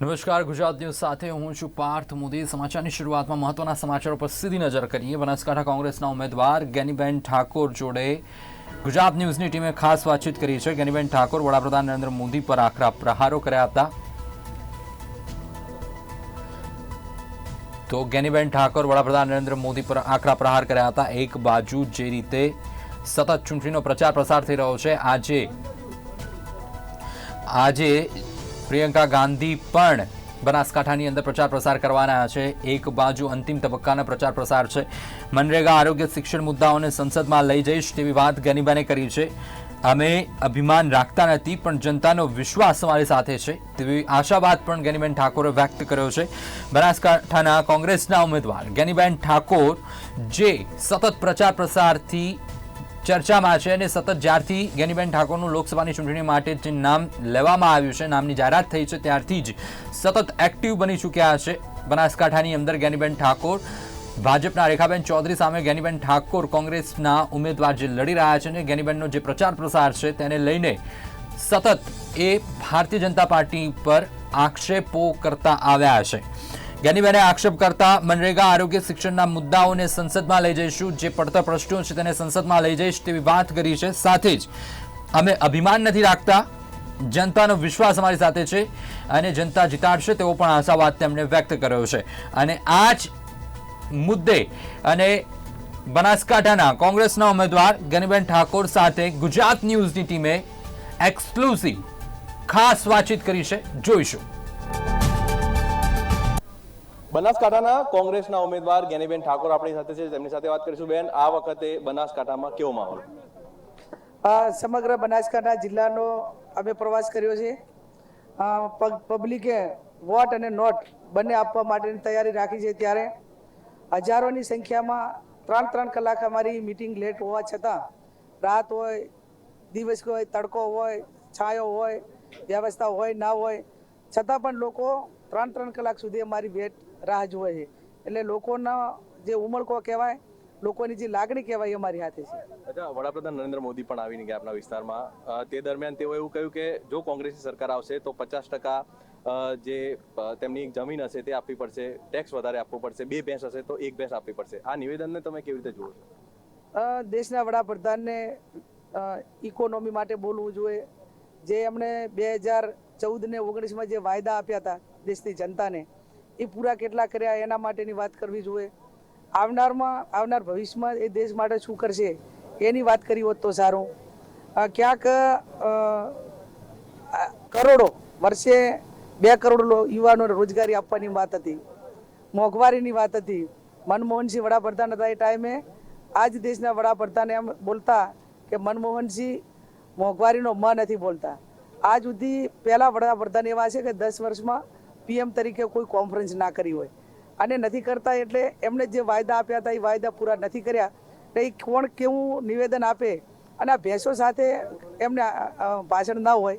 નમસ્કાર, ગુજરાત ન્યૂઝ સાથે હું છું પાર્થ મોદી. સમાચારની શરૂઆતમાં મહત્વના સમાચારો પર સીધી નજર કરીએ. બનાસકાંઠા કોંગ્રેસના ઉમેદવાર ગેનીબેન ઠાકોર જોડે ગુજરાત ન્યૂઝની ટીમે ખાસ વાતચીત કરી છે. ગેનીબેન ઠાકોર વડાપ્રધાન નરેન્દ્ર મોદી પર આકરા પ્રહારો કર્યા હતા. તો ગેનીબેન ઠાકોર વડાપ્રધાન નરેન્દ્ર મોદી પર આકરા પ્રહાર કર્યા હતા. એક બાજુ જે રીતે સતત ચૂંટણીનો પ્રચાર પ્રસાર થઈ રહ્યો છે, આજે આજે પ્રિયંકા ગાંધી પણ બનાસકાંઠાની અંદર પ્રચાર પ્રસાર કરવાના છે. એક બાજુ અંતિમ તબક્કાના પ્રચાર પ્રસાર છે. મનરેગા આરોગ્ય શિક્ષણ મુદ્દાઓને સંસદમાં લઈ જઈશ તેવી વાત ગનીબાને કરી છે. અમે અભિમાન રાખતા નથી, પણ જનતાનો વિશ્વાસ અમારી સાથે છે તેવી આશાવાદ પણ ગેનીબેન ઠાકોરે વ્યક્ત કર્યો છે. બનાસકાંઠાના કોંગ્રેસના ઉમેદવાર ગેનીબેન ઠાકોર જે સતત પ્રચાર પ્રસારથી ચર્ચામાં છે અને સતત જ્યારથી ગેનીબેન ઠાકોરનું લોકસભાની ચૂંટણી માટે જે નામ લેવામાં આવ્યું છે, નામની જાહેરાત થઈ છે, ત્યારથી જ સતત એક્ટિવ બની ચૂક્યા છે. બનાસકાંઠાની અંદર ગેનીબેન ઠાકોર, ભાજપના રેખાબેન ચૌધરી સામે ગેનીબેન ઠાકોર કોંગ્રેસના ઉમેદવાર જે લડી રહ્યા છે ને ગેનીબેનનો જે પ્રચાર પ્રસાર છે તેને લઈને સતત એ ભારતીય જનતા પાર્ટી પર આક્ષેપો કરતા આવ્યા છે. જ્ઞાનીબેને આક્ષેપ કરતા મનરેગા આરોગ્ય શિક્ષણના મુદ્દાઓને સંસદમાં લઈ જઈશું. જે પડતર પ્રશ્નો છે તેને સંસદમાં લઈ જઈશ તેવી વાત કરી છે. સાથે જ અમે અભિમાન નથી રાખતા. જનતાનો વિશ્વાસ અમારી સાથે છે અને જનતા જીતાડશે તેવો પણ આશાવાદ તેમણે વ્યક્ત કર્યો છે. અને આ જ મુદ્દે અને બનાસકાંઠાના કોંગ્રેસના ઉમેદવાર ગનીબેન ઠાકોર સાથે ગુજરાત ન્યૂઝની ટીમે એક્સક્લુઝિવ ખાસ વાતચીત કરી છે. જોઈશું. બનાસકાંઠાના કોંગ્રેસના ઉમેદવાર જ્ઞાનીબેન ઠાકોર આપણી સાથે છે. તેમની સાથે વાત કરીશું બેન. આ વખતે બનાસકાંઠામાં કેવો માહોલ? સમગ્ર બનાસકાંઠા જિલ્લાનો અમે પ્રવાસ કર્યો છે. પબ્લિકે વોટ અને નોટ બંને આપવા માટેની તૈયારી રાખી છે ત્યારે. હજારોની સંખ્યામાં ત્રણ ત્રણ કલાક અમારી મિટિંગ લેટ હોવા છતાં રાત હોય, દિવસ હોય, તડકો હોય, છાંયો હોય, વ્યવસ્થા હોય, ના હોય, છતાં પણ લોકો ત્રણ ત્રણ કલાક સુધી અમારી વેટ રાહ જુએ છે. એટલે લોકોના જે ઉમળકો કહેવાય લોકોની જે લાગણી કહેવાય એ અમારી હાથે છે. અચ્છા વડાપ્રધાન નરેન્દ્ર મોદી પણ આવીને ગયા આપણા વિસ્તારમાં. તે દરમિયાન તેઓ એવું કહ્યું કે જો કોંગ્રેસની સરકાર આવશે તો પચાસ ટકા જે તેમની જમીન હશે તે આપવી પડશે ટેક્સ વધારે આપવો પડશે બે ભેંસ હશે તો એક ભેંસ આપવી પડશે. આ નિવેદનને તમે કેવી રીતે જુઓ છો? દેશના વડાપ્રધાનને ઇકોનોમી માટે બોલવું જોઈએ. જે એમણે બે હજાર ચૌદ ને ઓગણીસમાં જે વાયદા આપ્યા હતા દેશની જનતાને એ પૂરા કેટલા કર્યા, એના માટેની વાત કરવી જોઈએ. આવનારમાં, આવનાર ભવિષ્યમાં એ દેશ માટે શું કરશે, એની વાત કરી હોત તો સારું. ક્યાંક કરોડો, વર્ષે બે કરોડ યુવાનોને રોજગારી આપવાની વાત હતી. મોંઘવારીની વાત હતી. મનમોહનસિંહ વડાપ્રધાન હતા એ ટાઈમે. આ જ દેશના વડાપ્રધાન એમ બોલતા કે મનમોહનસિંહ મોંઘવારીનો મ નથી બોલતા. આજ સુધી પહેલાં વડાપ્રધાન એવા છે કે દસ વર્ષમાં પીએમ તરીકે કોઈ કોન્ફરન્સ ના કરી હોય. અને નથી કરતા એટલે એમણે જે વાયદા આપ્યા હતા, એ વાયદા પૂરા નથી કર્યા. એટલે એ કોણ કેવું નિવેદન આપે? અને આ ભેંસો સાથે એમને ભાષણ ના હોય.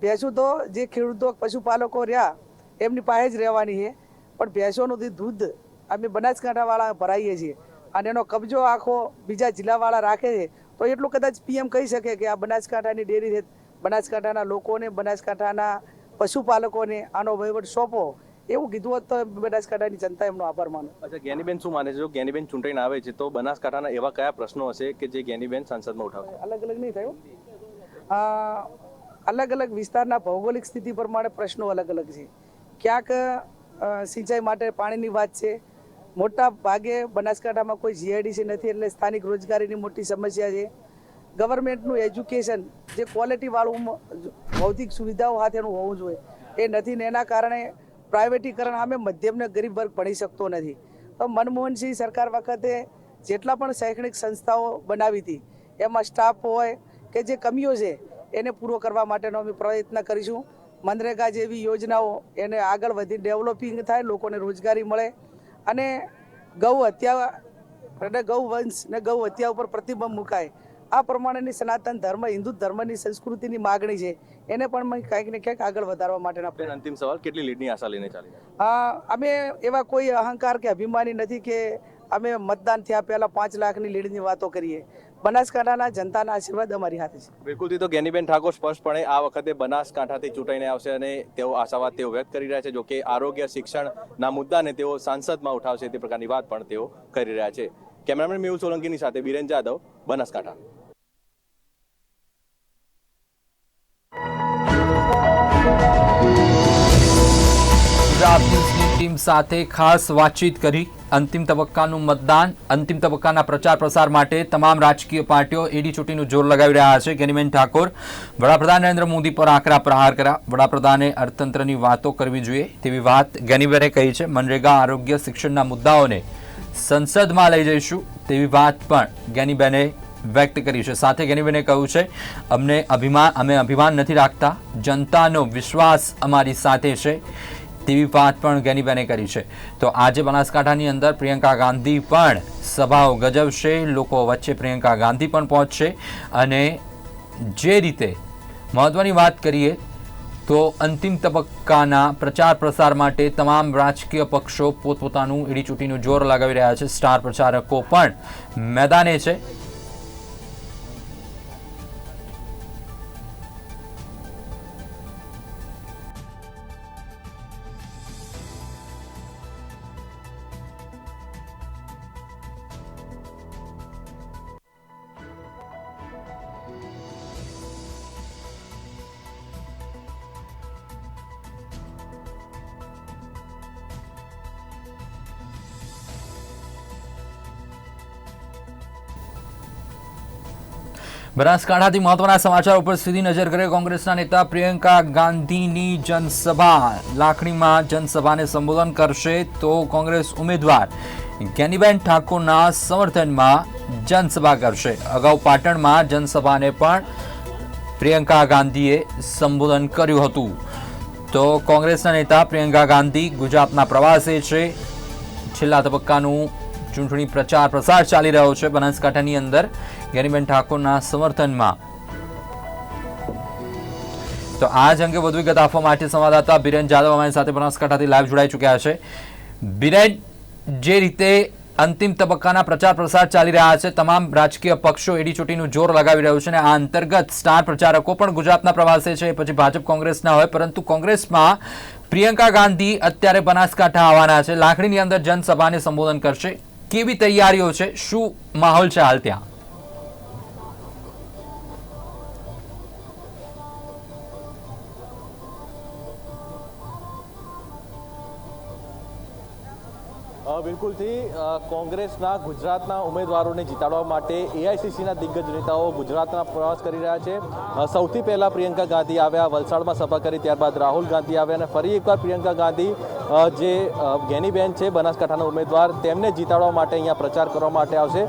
ભેંસો તો જે ખેડૂતો, પશુપાલકો રહ્યા, એમની પાસે જ રહેવાની છે. પણ ભેંસોનું જે દૂધ અમે બનાસકાંઠાવાળા ભરાઈએ છીએ. અને એનો કબજો આખો બીજા જિલ્લાવાળા રાખે છે. તો એટલું કદાચ પીએમ કહી શકે કે આ બનાસકાંઠાની ડેરી છે. બનાસકાંઠાના લોકોને બનાસકાંઠાના પશુપાલકોને આનો વહીવટ સોંપો એવું કીધું હોત તો બનાસકાંઠાની જનતા એમનો આભાર માનો. અચ્છા જ્ઞાનીબેન શું માને છે? જો જ્ઞાનીબેન ચૂંટણી આવે છે તો બનાસકાંઠાના એવા કયા પ્રશ્નો હશે કે જે જ્ઞાનીબેન સંસદમાં ઉઠાવશે? અલગ અલગ નહીં થયું? અલગ અલગ વિસ્તારના ભૌગોલિક સ્થિતિ પ્રમાણે પ્રશ્નો અલગ અલગ છે. ક્યાંક સિંચાઈ માટે પાણીની વાત છે. મોટા ભાગે બનાસકાંઠામાં કોઈ જીઆઈડીસી નથી એટલે સ્થાનિક રોજગારીની મોટી સમસ્યા છે. ગવર્મેન્ટનું એજ્યુકેશન જે ક્વોલિટીવાળું ભૌતિક સુવિધાઓ સાથેનું હોવું જોઈએ, એ નથી ને એના કારણે પ્રાઇવેટીકરણ સામે મધ્યમને ગરીબ વર્ગ ભણી શકતો નથી. તો મનમોહનસિંહ સરકાર વખતે જેટલા પણ શૈક્ષણિક સંસ્થાઓ બનાવી હતી, એમાં સ્ટાફ હોય કે જે કમીઓ છે, એને પૂરો કરવા માટેનો અમે પ્રયત્ન કરીશું. મનરેગા જેવી યોજનાઓ એને આગળ વધી ડેવલપિંગ થાય, લોકોને રોજગારી મળે અને ગૌ હત્યા અને ગૌ વંશ ને ગૌ હત્યા ઉપર પ્રતિબંધ મુકાય. આ પ્રમાણેની સનાતન ધર્મ હિન્દુ ધર્મની સંસ્કૃતિની માગણી છે એને પણ મેં ક્યાંક ને ક્યાંક આગળ વધારવા માટેના અંતિમ સવાલ કેટલી લીડની આશા લઈને ચાલી અમે એવા કોઈ અહંકાર કે અભિમાની નથી કે અમે મતદાન થયા પહેલા પાંચ લાખની લીડની વાતો કરીએ. બનાસકાંઠાના જનતાના આશીર્વાદ અમારી હાથે છે. બિલકુલથી તો ગેનીબેન ઠાકોર સ્પષ્ટપણે આ વખતે બનાસકાંઠાથી ચૂંટાઈને આવશે અને તેઓ આશાવાદ તેઓ વ્યક્ત કરી રહ્યા છે જો કે આરોગ્ય શિક્ષણના મુદ્દાને તેઓ સાંસદમાં ઉઠાવશે તે પ્રકારની વાત પણ તેઓ કરી રહ્યા છે. કેમેરામેન મેહુલ સોલંકીની સાથે બિરેન જાદવ બનાસકાંઠા. ગુજરાત ન્યૂઝની ટીમ સાથે ખાસ વાતચીત કરી. અંતિમ તબક્કાનું મતદાન, અંતિમ તબક્કાના પ્રચાર પ્રસાર માટે તમામ રાજકીય પાર્ટીઓ એડી ચૂંટીનું જોર લગાવી રહ્યા છે. ગેનીબેન ઠાકોર, વડાપ્રધાન નરેન્દ્ર મોદી પર આકરા પ્રહાર કર્યા. વડાપ્રધાને અર્થતંત્રની વાતો કરવી જોઈએ તેવી વાત ગેનીબેને કહી છે. મનરેગા આરોગ્ય શિક્ષણના મુદ્દાઓને સંસદમાં લઈ જઈશું તેવી વાત પણ ગેનીબેને વ્યક્ત કરી છે. સાથે ગેનીબેને કહ્યું છે, અમને અભિમાન અમે અભિમાન નથી રાખતા. જનતાનો વિશ્વાસ અમારી સાથે છે. તેવી વાત પણ ગેનીબેને કરી છે. તો આજે બનાસકાંઠાની અંદર પ્રિયંકા ગાંધી પણ સભાઓ ગજવશે, લોકો વચ્ચે પ્રિયંકા ગાંધી પણ પહોંચશે અને જે રીતે મહત્વની વાત કરીએ તો અંતિમ તબક્કાના પ્રચાર પ્રસાર માટે તમામ રાજકીય પક્ષો પોતપોતાનું એડી ચૂંટીનું જોર લગાવી રહ્યા છે. સ્ટાર પ્રચારકો પણ મેદાને છે. બનાસકાંઠાથી મહત્વના સમાચાર ઉપર સીધી નજર કરીએ. કોંગ્રેસના નેતા પ્રિયંકા ગાંધીની જનસભા લાખણીમાં જનસભાને સંબોધન કરશે તો કોંગ્રેસ ઉમેદવાર જ્ઞાનીબેન ઠાકોરના સમર્થનમાં જનસભા કરશે. અગાઉ પાટણમાં જનસભાને પણ પ્રિયંકા ગાંધીએ સંબોધન કર્યું હતું. તો કોંગ્રેસના નેતા પ્રિયંકા ગાંધી ગુજરાતના પ્રવાસે છે. છેલ્લા તબક્કાનું ચૂંટણી પ્રચાર પ્રસાર ચાલી રહ્યો છે બનાસકાંઠાની અંદર. ગેનીબેન ઠાકોરના સમર્થનમાં. તો આ જ અંગે વધુ વિગત આપવા માટે સંવાદદાતા બિરેન જાદવ અમારી સાથે બનાસકાંઠાથી લાઈવ જોડાઈ ચૂક્યા છે. બિરેન, જે રીતે અંતિમ તબક્કાના પ્રચાર પ્રસાર ચાલી રહ્યા છે, તમામ રાજકીય પક્ષો એડી ચૂંટીનું જોર લગાવી રહ્યું છે અને આ અંતર્ગત સ્ટાર પ્રચારકો પણ ગુજરાતના પ્રવાસે છે, પછી ભાજપ કોંગ્રેસના હોય, પરંતુ કોંગ્રેસમાં પ્રિયંકા ગાંધી અત્યારે બનાસકાંઠા આવવાના છે. લાખણીની અંદર જનસભાને સંબોધન કરશે. કેવી તૈયારીઓ છે? શું માહોલ છે હાલ ત્યાં? બિલકુલથી કોંગ્રેસના ગુજરાતના ઉમેદવારોને જીતાડવા માટે એઆઈસીસીના દિગ્ગજ નેતાઓ ગુજરાતના પ્રવાસ કરી રહ્યા છે. સૌથી પહેલાં પ્રિયંકા ગાંધી આવ્યા, વલસાડમાં સભા કરી, ત્યારબાદ રાહુલ ગાંધી આવ્યા અને ફરી એકવાર પ્રિયંકા ગાંધી જે ગેનીબેન છે, બનાસકાંઠાના ઉમેદવાર, તેમને જીતાડવા માટે અહીંયા પ્રચાર કરવા માટે આવશે.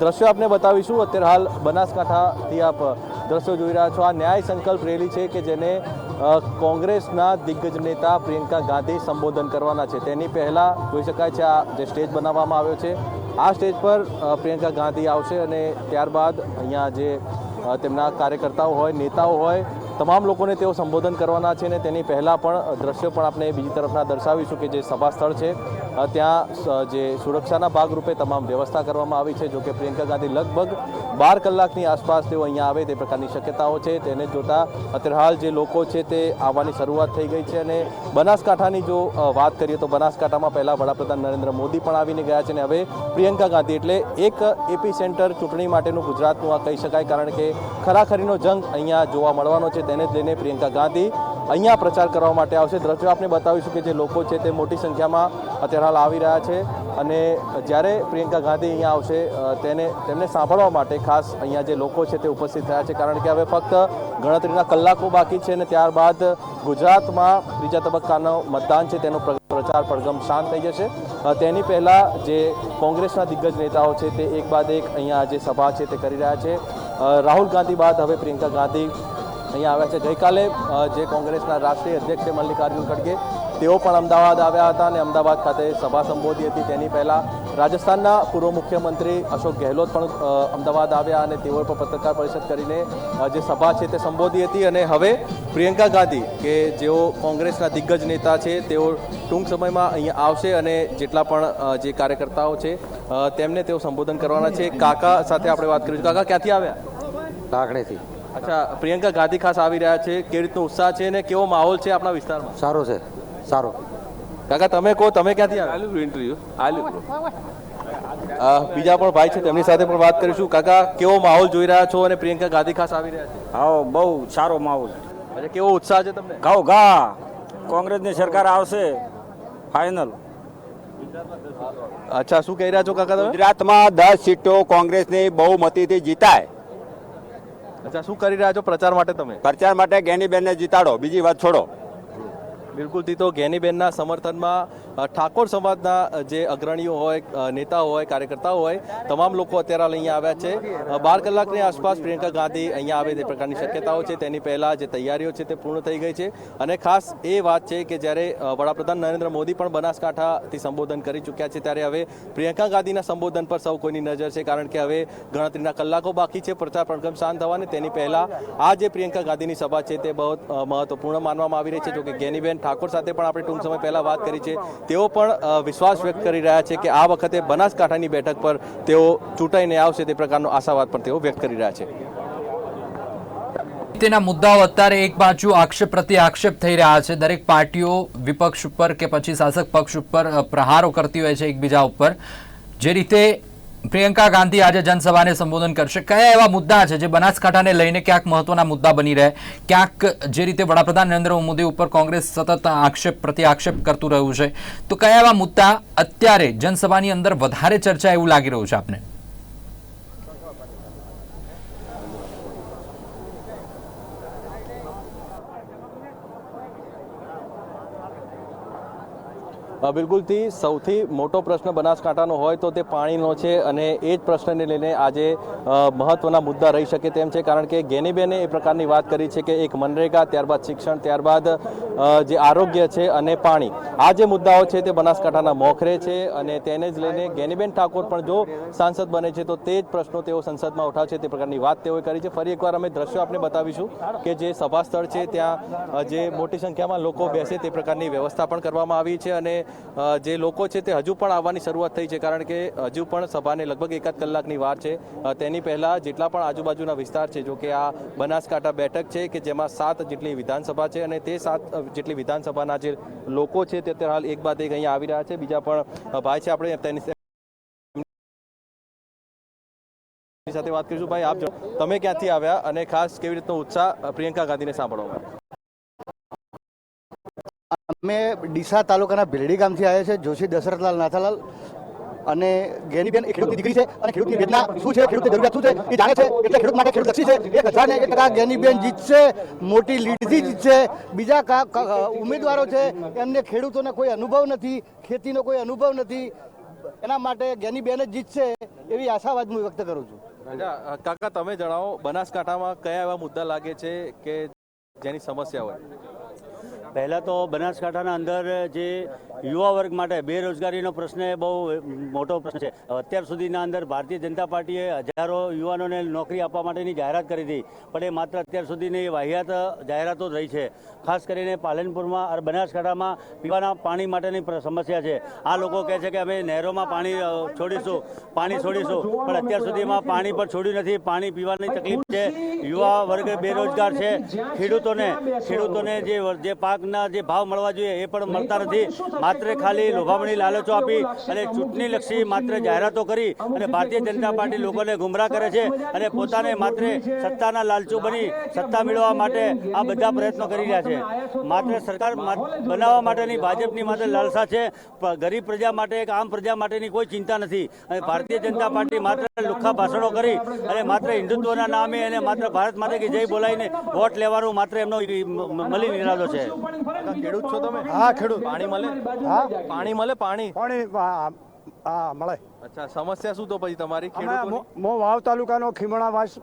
દ્રશ્યો આપને બતાવીશું. અત્યારે હાલ બનાસકાંઠાથી આપ દ્રશ્યો જોઈ રહ્યા છો. આ ન્યાય સંકલ્પ રેલી છે કે જેને કોંગ્રેસના દિગ્ગજ નેતા પ્રિયંકા ગાંધી સંબોધન કરવાના છે. તેની પહેલાં જોઈ શકાય છે, આ જે સ્ટેજ બનાવવામાં આવ્યો છે, આ સ્ટેજ પર પ્રિયંકા ગાંધી આવશે અને ત્યારબાદ અહીંયા જે તેમના કાર્યકર્તાઓ હોય, નેતાઓ હોય, તમામ લોકોને તેઓ સંબોધન કરવાના છે અને તેની પહેલાં પણ દ્રશ્યો પણ આપણે બીજી તરફના દર્શાવીશું કે જે સભા સ્થળ છે. ત્યાં જે સુરક્ષાના ભાગરૂપે તમામ વ્યવસ્થા કરવામાં આવી છે, જો કે પ્રિયંકા ગાંધી લગભગ બાર કલાકની આસપાસ તેઓ અહીંયા આવે તે પ્રકારની શક્યતાઓ છે. તેને જોતા અત્યારે હાલ જે લોકો છે તે આવવાની શરૂઆત થઈ ગઈ છે અને બનાસકાંઠાની જો વાત કરીએ તો બનાસકાંઠામાં પહેલાં વડાપ્રધાન નરેન્દ્ર મોદી પણ આવીને ગયા છે અને હવે પ્રિયંકા ગાંધી એટલે એક એપી સેન્ટર ચૂંટણી માટેનું ગુજરાતનું આ કહી શકાય કારણ કે ખરાખરીનો જંગ અહીંયા જોવા મળવાનો છે. તેને જ લઈને પ્રિયંકા ગાંધી અહીંયા પ્રચાર કરવા માટે આવશે. દ્રશ્યો આપણે બતાવીશું કે જે લોકો છે તે મોટી સંખ્યામાં અત્યારે હાલ આવી રહ્યા છે અને જ્યારે પ્રિયંકા ગાંધી અહીંયા આવશે તેને તેમને સાંભળવા માટે ખાસ અહીંયા જે લોકો છે તે ઉપસ્થિત થયા છે. કારણ કે હવે ફક્ત ગણતરીના કલાકો બાકી છે અને ત્યારબાદ ગુજરાતમાં ત્રીજા તબક્કાનો મતદાન છે. તેનો પ્ર- પ્રચાર પડગમ શાંત થઈ જશે. તેની પહેલાં જે કોંગ્રેસના દિગ્ગજ નેતાઓ છે તે એક બાદ એક અહીંયા જે સભા છે તે કરી રહ્યા છે. રાહુલ ગાંધી બાદ હવે પ્રિયંકા ગાંધી અહીંયા આવ્યા છે. ગઈકાલે જે કોંગ્રેસના રાષ્ટ્રીય અધ્યક્ષ છે મલ્લિકાર્જુન ખડગે, તેઓ પણ અમદાવાદ આવ્યા હતા અને અમદાવાદ ખાતે સભા સંબોધી હતી. તેની પહેલાં રાજસ્થાનના પૂર્વ મુખ્યમંત્રી અશોક ગેહલોત પણ અમદાવાદ આવ્યા અને તેઓએ પણ પત્રકાર પરિષદ કરીને જે સભા છે તે સંબોધી હતી. અને હવે પ્રિયંકા ગાંધી, કે જેઓ કોંગ્રેસના દિગ્ગજ નેતા છે, તેઓ ટૂંક સમયમાં અહીંયા આવશે અને જેટલા પણ જે કાર્યકર્તાઓ છે તેમને તેઓ સંબોધન કરવાના છે. કાકા સાથે આપણે વાત કરીશું. કાકા, ક્યાંથી આવ્યા? લાકડીથી અચ્છા પ્રિયંકા ગાંધી ખાસ આવી રહ્યા છે. કેવી રીતનો ઉત્સાહ છે અને કેવો માહોલ છે આપણા વિસ્તારમાં? સારો છે. સારો. કાકા તમે કહો તમે ક્યાંથી આવ્યા? ઇન્ટરવ્યુ આલ્યું. બીજા પણ ભાઈ છે તેમની સાથે પણ વાત કરીશું. કાકા કેવો માહોલ જોઈ રહ્યા છો અને પ્રિયંકા ગાંધી ખાસ આવી રહ્યા છે? હા બહુ સારો માહોલ. અચ્છા કેવો ઉત્સાહ છે તમને? ઘાવ ઘા. કોંગ્રેસની સરકાર આવશે. ફાઇનલ અચ્છા શું કહી રહ્યા છો કાકા તમે? ગુજરાતમાં દસ સીટો કોંગ્રેસની બહુમતીથી જીતાય. અચ્છા, શું કરી રહ્યા છો પ્રચાર માટે તમે? પ્રચાર માટે ગેનીબેનને જીતાડો. બીજી વાત છોડો. બિલકુલથી તો ગેનીબેનના સમર્થનમાં ઠાકોર સમાજના જે અગ્રણીઓ હોય નેતા હોય, કાર્યકર્તાઓ હોય, તમામ લોકો અત્યારે અહીંયા આવ્યા છે. બાર કલાકની આસપાસ પ્રિયંકા ગાંધી અહીંયા આવે તે પ્રકારની શક્યતાઓ છે. તેની પહેલાં જે તૈયારીઓ છે તે પૂર્ણ થઈ ગઈ છે. અને ખાસ એ વાત છે કે જ્યારે વડાપ્રધાન નરેન્દ્ર મોદી પણ બનાસકાંઠાથી સંબોધન કરી ચૂક્યા છે ત્યારે હવે પ્રિયંકા ગાંધીના સંબોધન પર સૌ કોઈની નજર છે. કારણ કે હવે ગણતરીના કલાકો બાકી છે. પ્રચાર પડઘમ શાંત થવાને. તેની પહેલાં આ જે પ્રિયંકા ગાંધીની સભા છે તે બહુ મહત્વપૂર્ણ માનવામાં આવી રહી છે. જોકે ગેનીબેન ઠાકોર સાથે પણ આપણે ટૂંક સમય પહેલા વાત કરી છે. તેઓ પણ વિશ્વાસ વ્યક્ત કરી રહ્યા છે કે આ વખતે બનાસકાંઠાની બેઠક પર તેઓ ચૂંટાઈને આવશે તે પ્રકારનો આશાવાદ પણ તેઓ વ્યક્ત કરી રહ્યા છે. તેના મુદ્દાઓ અત્યારે એક બાજુ આક્ષેપ પ્રતિ આક્ષેપ થઈ રહ્યા છે. દરેક પાર્ટીઓ વિપક્ષ ઉપર કે પછી શાસક પક્ષ ઉપર પ્રહારો કરતી હોય છે એકબીજા ઉપર. જે રીતે પ્રિયંકા ગાંધી આજે જનસભાને સંબોધન કરશે. કયા એવા મુદ્દા છે જે બનાસકાંઠાને લઈને ક્યાંક મહત્વના મુદ્દા બની રહે? ક્યાંક જે રીતે વડાપ્રધાન નરેન્દ્ર મોદી ઉપર કોંગ્રેસ સતત આક્ષેપ પ્રતિ આક્ષેપ કરતું રહ્યું છે. તો કયા એવા મુદ્દા અત્યારે જનસભાની અંદર વધારે ચર્ચા એવું લાગી રહ્યું છે આપને? બિલકુલથી સૌથી મોટો પ્રશ્ન બનાસકાંઠાનો હોય તો તે પાણીનો છે અને એ જ પ્રશ્નને લઈને આજે મહત્ત્વના મુદ્દા રહી શકે તેમ છે. કારણ કે ગેનીબેને એ પ્રકારની વાત કરી છે કે એક મનરેગા, ત્યારબાદ શિક્ષણ, ત્યારબાદ જે આરોગ્ય છે અને પાણી. આ જે મુદ્દાઓ છે તે બનાસકાંઠાના મોખરે છે અને તેને જ લઈને ગેનીબેન ઠાકોર પણ જો સાંસદ બને છે તો તે જ પ્રશ્નો તેઓ સંસદમાં ઉઠાવશે તે પ્રકારની વાત તેઓએ કરી છે. ફરી એકવાર અમે દ્રશ્યો આપણે બતાવીશું કે જે સભા સ્થળ છે ત્યાં જે મોટી સંખ્યામાં લોકો બેસે તે પ્રકારની વ્યવસ્થા પણ કરવામાં આવી છે અને જે લોકો છે તે હજુ પણ આવવાની શરૂઆત થઈ છે કારણ કે હજુ પણ સભાને લગભગ એકાદ કલાકની વાર છે. તેની પહેલાં જેટલા પણ આજુબાજુના વિસ્તાર છે, જો કે આ બનાસકાંઠા બેઠક છે કે જેમાં સાત જેટલી વિધાનસભા છે અને તે સાત જેટલી વિધાનસભાના જે લોકો છે તે હાલ એક બાદ એક અહીંયા આવી રહ્યા છે. બીજા પણ ભાઈ છે આપણે તેની સાથે વાત કરીશું. ભાઈ, આપ તમે ક્યાંથી આવ્યા અને ખાસ કેવી રીતનો ઉત્સાહ પ્રિયંકા ગાંધીને સાંભળવામાં અમે ડીસા તાલુકાના ભીલડી ગામથી આવ્યા છે, જોશી દશરથલાલ નાથાલાલ. અને ગેનીબેન એ ખેડૂતની દીકરી છે અને ખેડૂતની વેદના શું છે, ખેડૂતની જરૂરિયાત શું છે, એ જાણે છે, એટલે ખેડૂત માટે ખેડૂત લક્ષી છે. એક હજાર ને એક ટકા ગેનીબેન જીતશે, મોટી લીડથી જીતશે. બીજા ઉમેદવારો છે, એમને ખેડૂતોને કોઈ અનુભવ નથી, ખેતીનો કોઈ અનુભવ નથી. એના માટે ગેનીબેન જ જીતશે, એવી આશાવાદ હું વ્યક્ત કરું છું. કાકા, તમે જણાવો, બનાસકાંઠામાં કયા એવા મુદ્દા લાગે છે કે જેની સમસ્યા હોય? પહેલાં તો બનાસકાંઠાના અંદર જે યુવા વર્ગ માટે બેરોજગારીનો પ્રશ્ન એ બહુ મોટો પ્રશ્ન છે. અત્યાર સુધીના અંદર ભારતીય જનતા પાર્ટીએ હજારો યુવાનોને નોકરી આપવા માટેની જાહેરાત કરી હતી, પણ એ માત્ર અત્યાર સુધીની વાહિયાત જાહેરાતો જ રહી છે. ખાસ કરીને પાલનપુરમાં બનાસકાંઠામાં પીવાના પાણી માટેની સમસ્યા છે. આ લોકો કહે છે કે અમે નહેરોમાં પાણી છોડીશું પાણી છોડીશું, પણ અત્યાર સુધીમાં પાણી પણ છોડ્યું નથી. પાણી પીવાની તકલીફ છે. યુવા વર્ગ બેરોજગાર છે. ખેડૂતોને ખેડૂતોને જે પાક પાકના જે ભાવ મળવા જોઈએ એ પણ મળતા નથી. માત્ર ખાલી લોભામણી લાલચો આપી અને ચૂંટણીલક્ષી માત્ર જાહેરાતો કરી અને ભારતીય જનતા પાર્ટી લોકોને ગુમરાહ કરે છે અને પોતાને માત્ર સત્તાના લાલચુ બની સત્તા મેળવવા માટે આ બધા પ્રયત્નો કરી રહ્યા છે. માત્ર સરકાર બનાવવા માટેની ભાજપની માત્ર લાલસા છે ગરીબ પ્રજા માટે કે આમ પ્રજા માટેની કોઈ ચિંતા નથી. અને ભારતીય જનતા પાર્ટી માત્ર લુખ્ખા ભાષણો કરી અને માત્ર હિન્દુત્વના નામે અને માત્ર ભારત માટે કે જય બોલાવીને વોટ લેવાનું માત્ર એમનો મલિન ઇરાદો છે. ખેડૂત છો તમે? હા ખેડૂત. પાણી મળે? હા? પાણી મળે? પાણી? પાણી હા, હા મળે. અચ્છા સમસ્યા શું તો પછી તમારી ખેડૂતોની? મો વાવ તાલુકાનો ખીમણા વાસ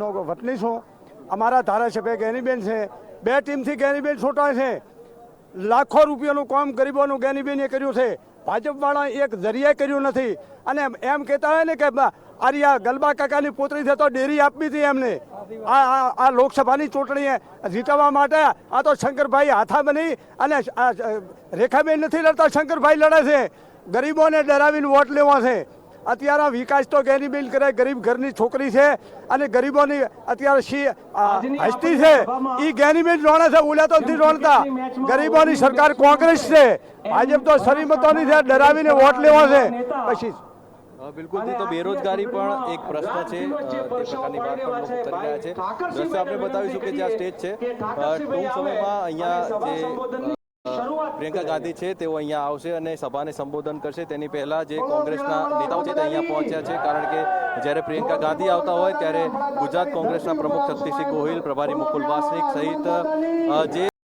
નો વતની છું. અમારા ધારાસભ્ય ગેનીબેન છે. બે ટીમથી ગેનીબેન છોટા છે. લાખો રૂપિયાનું કામ ગરીબોનું જ્ઞાનીબેને કર્યું છે. ભાજપવાળા એક જરિયા કર્યું નથી. અને એમ કહેતા હોય ને કે આર્યા ગલબા કાકાની પોતરી છે તો ડેરી આપી હતી એમને. આ આ લોકસભાની ચૂંટણી જીતવા માટે આ તો શંકરભાઈ હાથા બની અને રેખાબેન નથી લડતા, શંકરભાઈ લડે છે. ગરીબોને ડરાવીને વોટ લેવા છે. અત્યારે વિકાસ તો ગેનીબેન કરે ગરીબ ઘરની છોકરી છે અને ગરીબોની અત્યારે હસ્તી છે એ ગેનીબેન રોણે છે ઓલા તો નથી રોણતા. ગરીબોની સરકાર કોંગ્રેસ છે. ભાજપ તો સરીમતોની છે ડરાવીને વોટ લેવા છે. પછી બિલકુલ તો બેરોજગારી પણ એક પ્રશ્ન છે. તે પ્રકારની વાત પણ લોકો કરી રહ્યા છે. દ્રશ્ય આપણે બતાવીશું કે જ્યાં સ્ટેજ છે. ટૂંક સમયમાં અહીંયા જે પ્રિયંકા ગાંધી છે તેઓ અહીંયા આવશે અને સભાને સંબોધન કરશે. તેની પહેલા જે કોંગ્રેસના નેતાઓ છે તે અહીંયા પહોંચ્યા છે કારણ કે જ્યારે પ્રિયંકા ગાંધી આવતા હોય ત્યારે ગુજરાત કોંગ્રેસના પ્રમુખ શક્તિસિંહ ગોહિલ પ્રભારી મુકુલ વાસનિક સહિત જે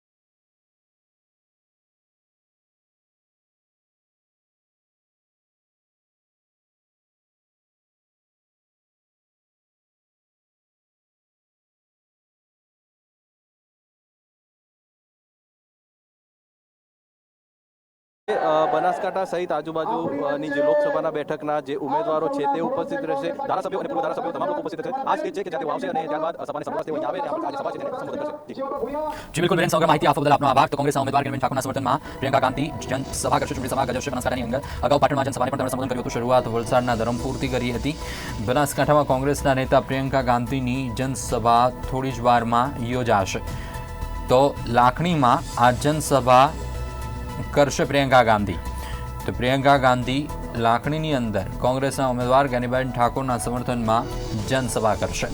બનાસકાંઠા સહિત આજુબાજુની જે લોકસભાના બેઠકના જે ઉમેદવારો છે તે ઉપસ્થિત રહેશે. ધારાસભ્યો અને પૂર્વ ધારાસભ્યો તમામ લોકો ઉપસ્થિત રહેશે. આ સ્ટેજ છે કે જ્યાં તેઓ આવશે અને ત્યારબાદ સભાને સંબોધશે તેઓ આવે અને આજે સભા છે સંબોધન કરશે. જી. બિલકુલ. બેન સમગ્ર માહિતી આપવા બદલ આપનો આભાર. તો કોંગ્રેસના ઉમેદવાર ગેનીબેન ઠાકોરના સમર્થનમાં પ્રિયંકા ગાંધી જનસભા કરશે. ચૂંટણી સભા ગજવશે બનાસકાંઠાની અંદર. અગાઉ પાટણમાં જનસભાને પણ તેમણે સંબોધન કર્યું હતું. શરૂઆત વલસાડના ધરમપુરથી કરી હતી. બનાસકાંઠામાં કોંગ્રેસના નેતા પ્રિયંકા ગાંધીની જનસભા થોડી જ વારમાં યોજાશે. તો લાખણીમાં આ જનસભા કરશે પ્રિયંકા ગાંધી. તો પ્રિયંકા ગાંધી લાખણીની અંદર કોંગ્રેસના ઉમેદવાર ગેનીબેન ઠાકોરના સમર્થનમાં જનસભા કરશે.